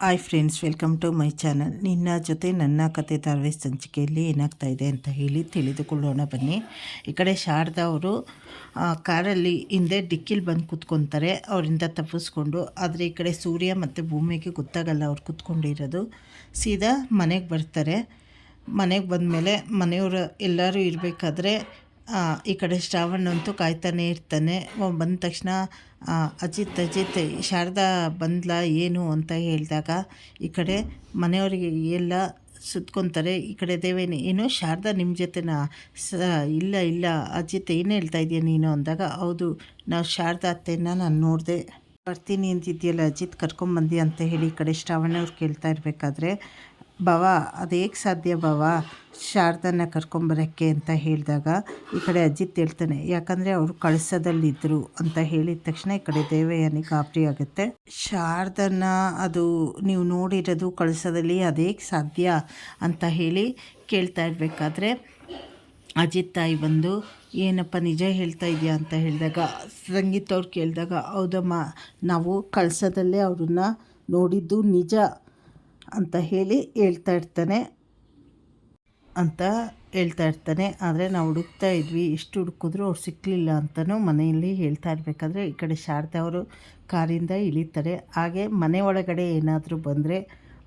Hi friends welcome to my channel ನಿನ್ನ ಜೊತೆ ನನ್ನ ಕತೆ ಧಾರಾವಾಹಿ ಸಂಚಿಕೆಯಲ್ಲಿ ಏನಾಗ್ತಾ ಇದೆ ಅಂತ ಹೇಳಿ ತಿಳಿದುಕೊಳ್ಳೋಣ ಬನ್ನಿ. ಈ ಕಡೆ ಶಾರದಾ ಅವರು ಕಾರಲ್ಲಿ ಹಿಂದೆ ಡಿಕ್ಕಿಲಿ ಬಂದು ಕೂತ್ಕೊತಾರೆ. ಅವರಿಂದ ತಪ್ಪಿಸ್ಕೊಂಡು, ಆದರೆ ಈ ಕಡೆ ಸೂರ್ಯ ಮತ್ತು ಭೂಮಿಗೆ ಗೊತ್ತಾಗಲ್ಲ ಅವ್ರು ಕೂತ್ಕೊಂಡಿರೋದು. ಸೀದಾ ಮನೆಗೆ ಬರ್ತಾರೆ. ಮನೆಗೆ ಬಂದಮೇಲೆ ಮನೆಯವರು ಎಲ್ಲರೂ ಇರಬೇಕಾದ್ರೆ ಈ ಕಡೆ ಶ್ರಾವಣ್ ಅಂತೂ ಕಾಯ್ತಾನೆ ಇರ್ತಾನೆ. ಬಂದ ತಕ್ಷಣ ಅಜಿತ್ ಅಜಿತ್, ಶಾರದಾ ಬಂದ್ಲ ಏನು ಅಂತ ಹೇಳಿದಾಗ, ಈ ಕಡೆ ಮನೆಯವರಿಗೆ ಎಲ್ಲ ಸುತ್ಕೊತಾರೆ. ಈ ಕಡೆ ದೇವೇನಿ, ಏನು, ಶಾರದಾ ನಿಮ್ಮ ಜೊತೆನಾ? ಸ, ಇಲ್ಲ ಇಲ್ಲ, ಅಜಿತ್ ಏನು ಹೇಳ್ತಾ ಇದೆಯಾ ನೀನು ಅಂದಾಗ, ಹೌದು, ನಾವು ಶಾರದಾ ಅತ್ತೆನ ನಾನು ನೋಡಿದೆ. ಬರ್ತೀನಿ ಅಂತಿದ್ಯಲ್ಲ ಅಜಿತ್ ಕರ್ಕೊಂಬಂದಿ ಅಂತ ಹೇಳಿ ಈ ಕಡೆ ಶ್ರಾವಣ್ಣವ್ರು ಕೇಳ್ತಾ ಇರಬೇಕಾದ್ರೆ ಬಾವ ಅದು ಹೇಗೆ ಸಾಧ್ಯ ಭವ, ಶಾರದನ್ನ ಕರ್ಕೊಂಬರೋಕ್ಕೆ ಅಂತ ಹೇಳಿದಾಗ ಈ ಕಡೆ ಅಜಿತ್ ಹೇಳ್ತಾನೆ, ಯಾಕಂದರೆ ಅವರು ಕಳಸದಲ್ಲಿದ್ದರು ಅಂತ ಹೇಳಿದ ತಕ್ಷಣ ಈ ಕಡೆ ದೇವಯ್ಯನಿಗೆ ಗಾಬರಿ ಆಗುತ್ತೆ. ಶಾರದನ್ನ ಅದು ನೀವು ನೋಡಿರೋದು ಕಳಸದಲ್ಲಿ ಅದೇ ಸಾಧ್ಯ ಅಂತ ಹೇಳಿ ಕೇಳ್ತಾ ಇರಬೇಕಾದ್ರೆ ಅಜಿತ್ ತಾಯಿ ಬಂದು, ಏನಪ್ಪ ನಿಜ ಹೇಳ್ತಾ ಇದೆಯಾ ಅಂತ ಹೇಳಿದಾಗ, ಸಂಗೀತ ಅವ್ರು ಕೇಳಿದಾಗ, ಹೌದಮ್ಮ, ನಾವು ಕಳಸದಲ್ಲೇ ಅವ್ರನ್ನ ನೋಡಿದ್ದು ನಿಜ. ಅಂತ ಹೇಳಿ ಹೇಳ್ತಾ ಇರ್ತಾನೆ. ಅಂತ ಹೇಳ್ತಾ ಇರ್ತಾನೆ. ಆದರೆ ನಾವು ಹುಡುಕ್ತಾ ಇದ್ವಿ ಎಷ್ಟು ಹುಡುಕಿದ್ರು ಅವ್ರು ಸಿಕ್ಕಲಿಲ್ಲ ಅಂತಲೂ ಮನೆಯಲ್ಲಿ ಹೇಳ್ತಾ ಇರಬೇಕಾದ್ರೆ ಈ ಕಡೆ ಶಾರದಾ ಅವರು ಕಾರಿಂದ ಇಳಿತಾರೆ. ಹಾಗೆ ಮನೆ ಒಳಗಡೆ ಏನಾದರೂ ಬಂದರೆ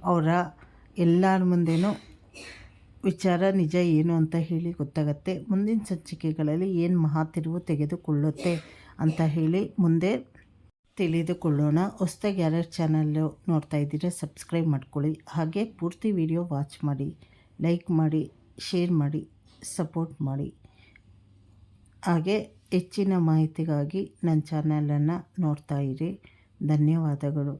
ಅವರ ಎಲ್ಲರ ಮುಂದೆನೂ ವಿಚಾರ ನಿಜ ಏನು ಅಂತ ಹೇಳಿ ಗೊತ್ತಾಗತ್ತೆ. ಮುಂದಿನ ಸಂಚಿಕೆಗಳಲ್ಲಿ ಏನು ಮಹಾ ತಿರುವು ತೆಗೆದುಕೊಳ್ಳುತ್ತೆ ಅಂತ ಹೇಳಿ ಮುಂದೆ ತಿಳಿದುಕೊಳ್ಳೋಣ. ಹೊಸ್ದಾಗಿ ಯಾರ್ಯಾರು ಚಾನಲ್ಲು ನೋಡ್ತಾ ಇದ್ದೀರಾ ಸಬ್ಸ್ಕ್ರೈಬ್ ಮಾಡ್ಕೊಳ್ಳಿ. ಹಾಗೆ ಪೂರ್ತಿ ವಿಡಿಯೋ ವಾಚ್ ಮಾಡಿ ಲೈಕ್ ಮಾಡಿ ಶೇರ್ ಮಾಡಿ ಸಪೋರ್ಟ್ ಮಾಡಿ. ಹಾಗೆ ಹೆಚ್ಚಿನ ಮಾಹಿತಿಗಾಗಿ ನನ್ನ ಚಾನಲನ್ನು ನೋಡ್ತಾ ಇರಿ. ಧನ್ಯವಾದಗಳು.